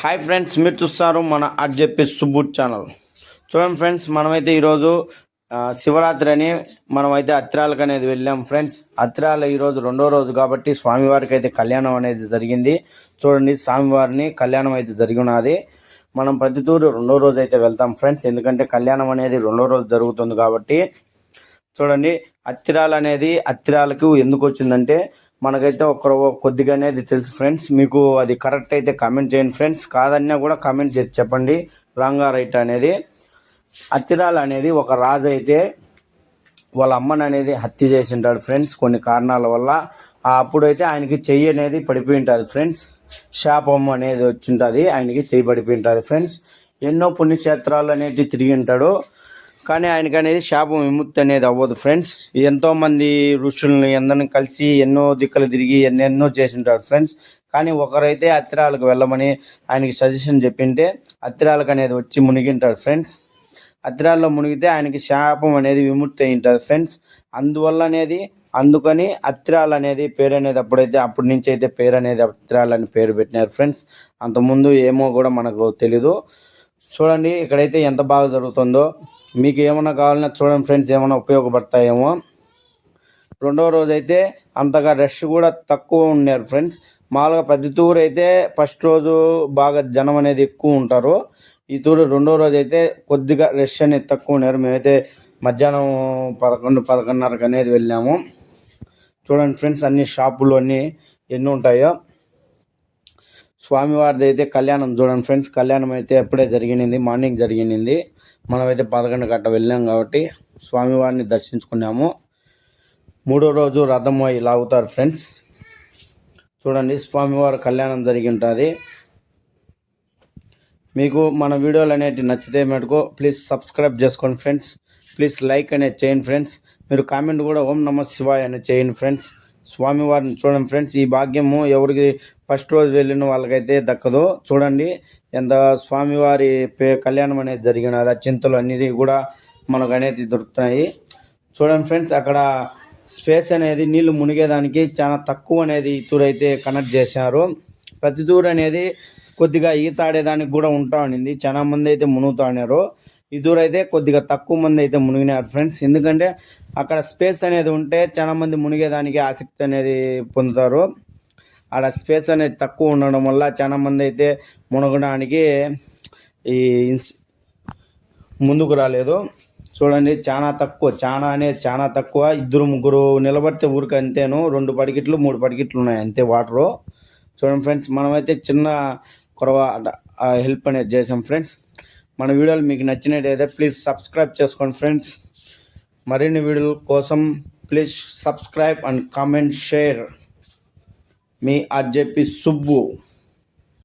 Hi friends మీరు చూస్తారు మన ఆర్జేపీ సుబ్బుట్ ఛానల్ చూడండి ఫ్రెండ్స్ మనమైతే ఈరోజు శివరాత్రి అని మనమైతే అత్రాలకు అనేది వెళ్ళాం ఫ్రెండ్స్ అత్రాల ఈరోజు రెండో రోజు కాబట్టి స్వామివారికి అయితే కళ్యాణం అనేది జరిగింది. చూడండి స్వామివారిని కళ్యాణం అయితే జరిగి ఉన్నది. మనం ప్రతి తూరు రెండో రోజు అయితే వెళ్తాం ఫ్రెండ్స్ ఎందుకంటే కళ్యాణం అనేది రెండో రోజు జరుగుతుంది కాబట్టి. చూడండి అత్తిరాలు అనేది అత్తిరాలకు ఎందుకు వచ్చిందంటే మనకైతే ఒక కొద్దిగా అనేది తెలుసు ఫ్రెండ్స్. మీకు అది కరెక్ట్ అయితే కామెంట్ చేయండి ఫ్రెండ్స్. కాదన్నా కూడా కామెంట్ చేసి చెప్పండి. రాంగా రైట్ అనేది. అత్తిరాలు అనేది ఒక రాజు అయితే వాళ్ళ అమ్మని అనేది హత్య చేసి ఉంటాడు ఫ్రెండ్స్ కొన్ని కారణాల వల్ల. అప్పుడైతే ఆయనకి చెయ్యి అనేది పడిపోయి ఉంటుంది ఫ్రెండ్స్. శాపం అనేది వచ్చి ఉంటుంది ఆయనకి చెయ్యి పడిపోయి ఉంటుంది ఫ్రెండ్స్. ఎన్నో పుణ్యక్షేత్రాలు అనేటివి తిరిగి ఉంటాడు. కానీ ఆయనకి అనేది శాపం విముక్తి అనేది అవ్వదు ఫ్రెండ్స్ ఎంతోమంది ఋషుల్ని అందరిని కలిసి ఎన్నో దిక్కులు తిరిగి ఎన్నెన్నో చేసింటారు ఫ్రెండ్స్ కానీ ఒకరైతే అత్తిరాలకు వెళ్ళమని ఆయనకి సజెషన్ చెప్పింటే అత్తిరాలకు అనేది వచ్చి మునిగింటాడు ఫ్రెండ్స్ అత్తిరాల్లో మునిగితే ఆయనకి శాపం అనేది విముక్తి అయి ఫ్రెండ్స్ అందువల్ల అనేది అందుకని అత్తిరాలు అనేది పేరు అనేది అప్పుడైతే అప్పటి నుంచి అయితే పేరు అనేది అత్తిరాలు అని పేరు పెట్టినారు ఫ్రెండ్స్ అంతకుముందు ఏమో కూడా మనకు తెలీదు. చూడండి ఇక్కడైతే ఎంత బాగా జరుగుతుందో. మీకు ఏమైనా కావాలన్నా చూడండి ఫ్రెండ్స్ ఏమైనా ఉపయోగపడతాయేమో. రెండో రోజు అయితే అంతగా రష్ కూడా తక్కువ ఉన్నారు ఫ్రెండ్స్. మామూలుగా ప్రతి టూర్ అయితే ఫస్ట్ రోజు బాగా జనం అనేది ఎక్కువ ఉంటారు. ఈ టూర్ రెండో రోజు అయితే కొద్దిగా రష్ అనేది తక్కువ ఉన్నారు. మేమైతే మధ్యాహ్నం పదకొండు పదకొండున్నరకు అనేది వెళ్ళాము. చూడండి ఫ్రెండ్స్ అన్ని షాపులు అన్నీ ఎన్ని ఉంటాయో. స్వామివారిది అయితే కళ్యాణం చూడండి ఫ్రెండ్స్ కళ్యాణం అయితే ఎప్పుడే జరిగింది మార్నింగ్ జరిగింది మనమైతే పదకొండు గంట వెళ్ళాం కాబట్టి స్వామివారిని దర్శించుకున్నాము. మూడో రోజు రథం అయి లాగుతారు ఫ్రెండ్స్. చూడండి స్వామివారి కళ్యాణం జరిగి ఉంటుంది మీకు మన వీడియోలు అనేవి నచ్చితే మటుకు ప్లీజ్ సబ్స్క్రైబ్ చేసుకోండి ఫ్రెండ్స్. ప్లీజ్ లైక్ అనేది చేయండి ఫ్రెండ్స్. మీరు కామెంట్ కూడా ఓం నమ శివాయ్ అనేది చేయండి ఫ్రెండ్స్. స్వామివారిని చూడండి ఫ్రెండ్స్ ఈ భాగ్యము ఎవరికి ఫస్ట్ రోజు వెళ్ళిన వాళ్ళకైతే దక్కదు. చూడండి ఎంత స్వామివారి పే కళ్యాణం అనేది జరిగినది ఆ చింతలు అనేది కూడా మనకు అనేది దొరుకుతున్నాయి. చూడండి ఫ్రెండ్స్ అక్కడ స్పేస్ అనేది నీళ్ళు మునిగేదానికి చాలా తక్కువ అనేది ఇతూరు అయితే కనెక్ట్ చేశారు. ప్రతి దూరు అనేది కొద్దిగా ఈత ఆడేదానికి కూడా ఉంటా ఉండింది. చాలా మంది అయితే మునుగుతా ఉన్నారు. ఈ దూరం అయితే కొద్దిగా తక్కువ మంది అయితే మునిగినారు ఫ్రెండ్స్. ఎందుకంటే అక్కడ స్పేస్ అనేది ఉంటే చాలా మంది మునిగేదానికి ఆసక్తి అనేది పొందుతారు. ఆడ స్పేస్ అనేది తక్కువ ఉండడం వల్ల చాలా మంది అయితే మునగడానికి ఈ ఇన్స్- ముందుకు రాలేదు. చూడండి చాలా తక్కువ చాలా అనేది చాలా తక్కువ. ఇద్దరు ముగ్గురు నిలబడితే ఊరికి అంతేను. రెండు పడికిట్లు మూడు పడికిట్లు ఉన్నాయి అంతే వాటరు. చూడండి ఫ్రెండ్స్ మనమైతే చిన్న కొరవ హెల్ప్ అనేది చేసాం ఫ్రెండ్స్. మన వీడియోలు మీకు నచ్చినట్టయితే ప్లీజ్ సబ్స్క్రైబ్ చేసుకోండి ఫ్రెండ్స్ మరిన్ని వీడియోల కోసం please subscribe and comment share me RJP Subbu.